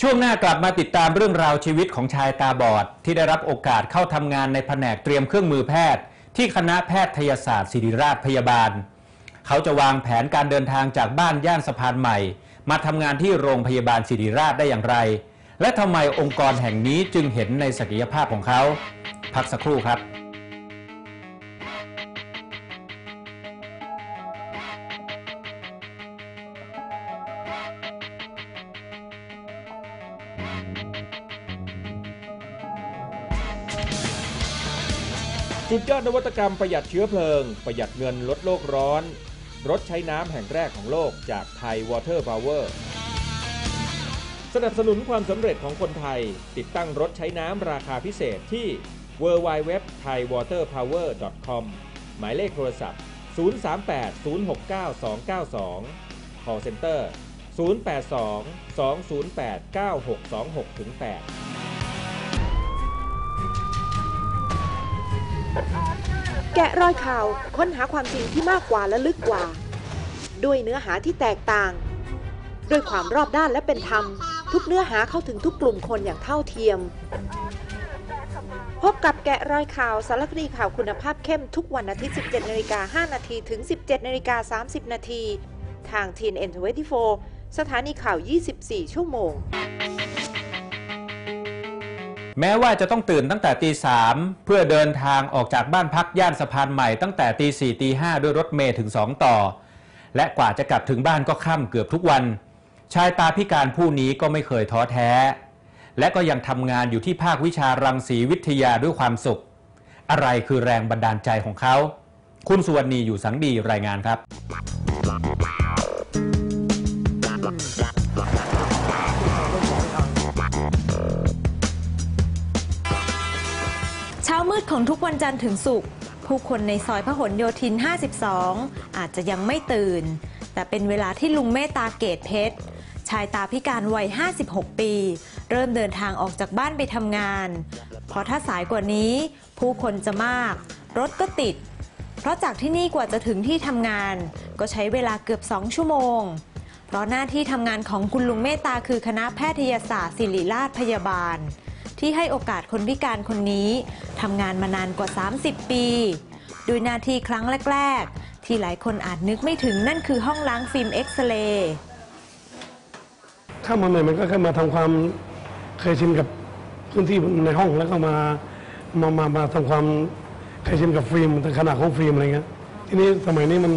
ช่วงหน้ากลับมาติดตามเรื่องราวชีวิตของชายตาบอด ที่ได้รับโอกาสเข้าทำงานในแผนกเตรียมเครื่องมือแพทย์ ที่คณะแพทยศาสตร์ศิริราชพยาบาล เขาจะวางแผนการเดินทางจากบ้านย่านสะพานใหม่ มาทำงานที่โรงพยาบาลศิริราชได้อย่างไร และทำไมองค์กรแห่งนี้จึงเห็นในศักยภาพของเขา พักสักครู่ครับ สุดยอดนวัตกรรมประหยัดเชื้อเพลิง ประหยัดเงินลดโลกร้อน รถใช้น้ำแห่งแรกของโลกจากไทยวอเตอร์พาวเวอร์สนับสนุนความสำเร็จของคนไทย ติดตั้งรถใช้น้ำราคาพิเศษที่ w w w t h a i w a t e r p o w e r c o m หมายเลขโทรศัพท์ 038 069 292 call center 082 208 9626ถึง8 แกะรอยข่าวค้นหาความจริงที่มากกว่าและลึกกว่า ด้วยเนื้อหาที่แตกต่าง ด้วยความรอบด้านและเป็นธรรม ทุกเนื้อหาเข้าถึงทุกกลุ่มคนอย่างเท่าเทียม พบกับแกะรอยข่าวสารคดีข่าวคุณภาพเข้มทุกวันอาทิตย์ 17นาฬิกา5นาทีถึง 17นาฬิกา30นาทีทาง TNN24 สถานีข่าว 24 ชั่วโมง แม้ว่าจะต้องตื่นตั้งแต่ตีสามเพื่อเดินทางออกจากบ้านพักย่านสะพานใหม่ตั้งแต่ตีสี่ตีห้าด้วยรถเมย์ถึงสองต่อ และกว่าจะกลับถึงบ้านก็ค่ำเกือบทุกวัน ชายตาพิการผู้นี้ก็ไม่เคยท้อแท้ และก็ยังทำงานอยู่ที่ภาควิชารังสีวิทยาด้วยความสุข อะไรคือแรงบันดาลใจของเขา คุณสุวรรณีอยู่สังดีรายงานครับ ของทุกวันจันทร์ถึงศุกร์ผู้คนในซอยพหลโยธิน 52 อาจจะยังไม่ตื่น แต่เป็นเวลาที่ลุงเมตตาเกตเพชร ชายตาพิการวัย 56 ปี เริ่มเดินทางออกจากบ้านไปทำงาน เพราะถ้าสายกว่านี้ ผู้คนจะมาก รถก็ติด เพราะจากที่นี่กว่าจะถึงที่ทำงาน ก็ใช้เวลาเกือบ 2 ชั่วโมง เพราะหน้าที่ทำงานของคุณลุงเมตตาคือคณะแพทยศาสตร์ศิริราชพยาบาล ที่ให้โอกาสคนพิการคนนี้ทำงานมานานกว่า 30 ปีโดยหน้าที่ครั้งแรก ๆ ที่หลายคนอาจนึกไม่ถึงนั่นคือห้องล้างฟิล์มเอ็กซเรย์เข้ามาใหม่มันก็แค่มาทำความเคยชินกับพื้นที่ในห้องแล้วก็มามามามาทำความเคยชินกับฟิล์มขนาดของฟิล์มอะไรเงี้ยทีนี้สมัยนี้มัน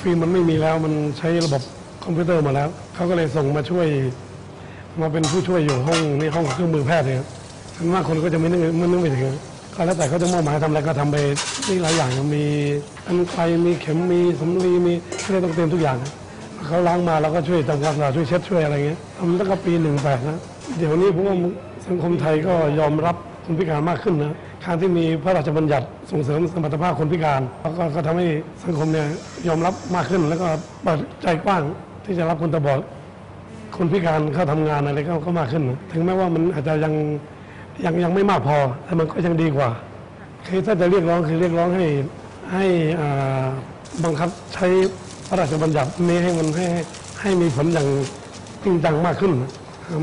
ฟิล์มมันไม่มีแล้วมันใช้ระบบคอมพิวเตอร์มาแล้วเขาก็เลยส่งมาช่วย มาเป็นผู้ช่วยอยู่ห้องในห้องเครื่องมือแพทย์เนี่ยส่วนมากคนก็จะไม่นึกไม่นึกไม่ถึงก็แล้วแต่เขาจะมอบหมายทำอะไรก็ทำไปนี่หลายอย่างมีอันไฟมีเข็มมีสำลีมีไม่ได้ต้องเตรียมทุกอย่างเขาล้างมาเราก็ช่วยทำความสะอาดช่วยเช็ดช่วยอะไรเงี้ยทำตั้งแต่ปีหนึ่งแปดนะเดี๋ยวนี้ผมว่าสังคมไทยก็ยอมรับคนพิการมากขึ้นนะการที่มีพระราชบัญญัติส่งเสริมสมรรถภาพคนพิการแล้วก็ก็ทำให้สังคมเนี่ยยอมรับมากขึ้น แล้วก็เปิดใจกว้างที่จะรับคนตาบอด คนพิการเข้าทำงานอะไรก็ก็มากขึ้น ถึงแม้ว่ามันอาจจะยังยังยังไม่มากพอ แต่มันก็ยังดีกว่า คือถ้าจะเรียกร้องคือเรียกร้องให้ให้บังคับใช้พระราชบัญญัตินี้ให้มันให้ให้มีผลอย่างจริงจังมากขึ้น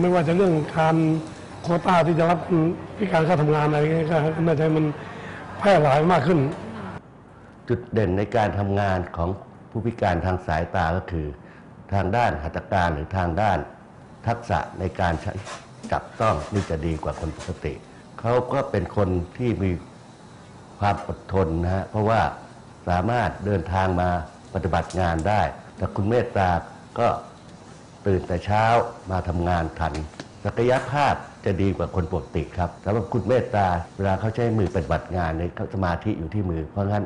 ไม่ว่าจะเรื่องการโคต้าที่จะรับพิการเข้าทำงานอะไรก็น่าจะมันแพร่หลายมากขึ้น จุดเด่นในการทำงานของผู้พิการทางสายตาก็คือ ทางด้านหัตถการหรือทางด้านทักษะในการใช้จับต้องนี่จะดีกว่าคนปกติ เขาก็เป็นคนที่มีความอดทนนะฮะเพราะว่าสามารถเดินทางมาปฏิบัติงานได้ แต่คุณเมตตาก็ตื่นแต่เช้ามาทำงานทัน ศักยภาพจะดีกว่าคนปกติครับสำหรับคุณเมตตาเวลาเขาใช้มือปฏิบัติงานในยเขาสมาธิอยู่ที่มือ เพราะงั้น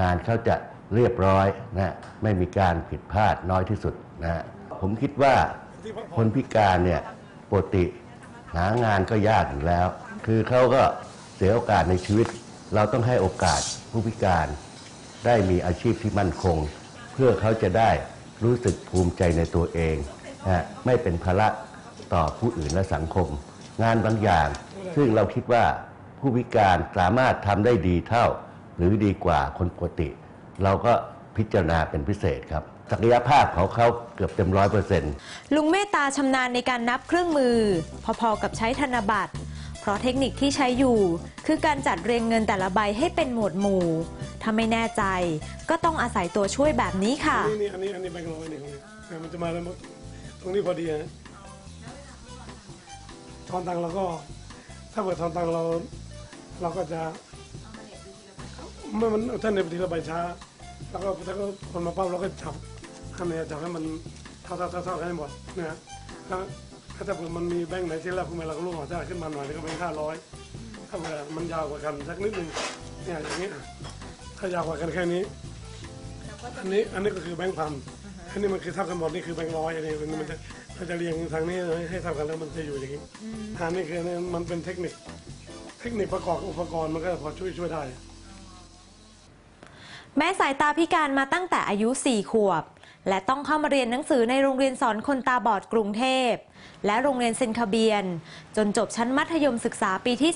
งานเขาจะเรียบร้อยนะไม่มีการผิดพลาดน้อยที่สุด นะผมคิดว่าคนพิการเนี่ยปกติหางานก็ยากอยู่แล้ว คือเขาก็เสียโอกาสในชีวิต เราต้องให้โอกาสผู้พิการ ได้มีอาชีพที่มั่นคง เพื่อเขาจะได้รู้สึกภูมิใจในตัวเองนะไม่เป็นภาระต่อผู้อื่นและสังคม งานบางอย่าง ซึ่งเราคิดว่าผู้พิการสามารถทำได้ดีเท่า หรือดีกว่าคนปกติ เราก็พิจารณาเป็นพิเศษครับ ศักยภาพของเขาเกือบเต็มร้อยเปอร์เซ็นต์ลุงเมตตาชำนาญในการนับเครื่องมือ พอๆกับใช้ธนบัตร เพราะเทคนิคที่ใช้อยู่ คือการจัดเรียงเงินแต่ละใบให้เป็นหมวดหมู่ ถ้าไม่แน่ใจ ก็ต้องอาศัยตัวช่วยแบบนี้ค่ะ นี่นี่อันนี้อันนี้แบงค์ร้อยนี่ของนี่เออมันจะมาแล้วตรงนี้พอดีฮะทอนตังค์เราก็ ถ้าเปิดทอนตังค์เราเราก็จะเมื่อมันท่านในปฏิละใบช้า แล้วก็ถ้าก็คนมาปั๊บเราก็จับ ทำเนี่ยจับให้มันเท่าเท่าเท่าเท่ากันให้หมดนะฮะแล้วถ้าเผื่อมันมีแบงค์ไหนที่แรกขึ้นมาเราก็รู้หัวใจขึ้นมาหน่อยนี่ก็เป็นห้าร้อยถ้าเผื่อมันยาวกว่ากันสักนิดหนึ่งเนี่ยอย่างนี้อะถ้ายาวกว่ากันแค่นี้ อันนี้อันนี้ก็คือแบงค์พันอันนี้มันคือเท่ากันหมดนี่คือแบงค์ร้อยอันนี้มันจะมันจะเรียงทางนี้ให้เท่ากันแล้วมันจะอยู่อย่างนี้อันนี้คือเนี่ยมันเป็นเทคนิค เทคนิคประกอบอุปกรณ์มันก็พอช่วยช่วยได้ แม้สายตาพิการมาตั้งแต่อายุ 4 ขวบ และต้องเข้ามาเรียนหนังสือในโรงเรียนสอนคนตาบอดกรุงเทพ และโรงเรียนเซนคาเบียน จนจบชั้นมัธยมศึกษาปีที่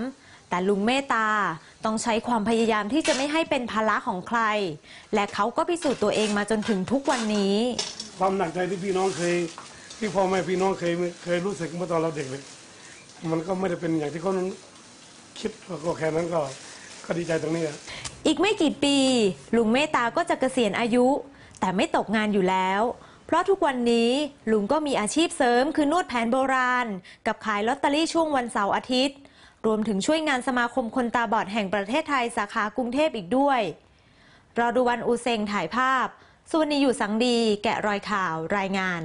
3 แต่ลุงเมตตาต้องใช้ความพยายามที่จะไม่ให้เป็นภาระของใคร และเขาก็พิสูจน์ตัวเองมาจนถึงทุกวันนี้ ความหนักใจที่พี่น้องเคย ที่พ่อแม่พี่น้องเคยเคยรู้สึกเมื่อตอนเราเด็กเลยมันก็ไม่ได้เป็นอย่างที่เขาคิดก็แค่นั้นก็ก็ดีใจตรงนี้อะอีกไม่กี่ปี ลุงเมตตาก็จะเกษียณอายุ แต่ไม่ตกงานอยู่แล้ว เพราะทุกวันนี้ลุงก็มีอาชีพเสริมคือนวดแผนโบราณ กับขายลอตเตอรี่ช่วงวันเสาร์อาทิตย์ รวมถึงช่วยงานสมาคมคนตาบอดแห่งประเทศไทยสาขากรุงเทพอีกด้วยรอดูวันอูเซงถ่ายภาพสุวรรณีอยู่สังดี แกะรอยข่าวรายงาน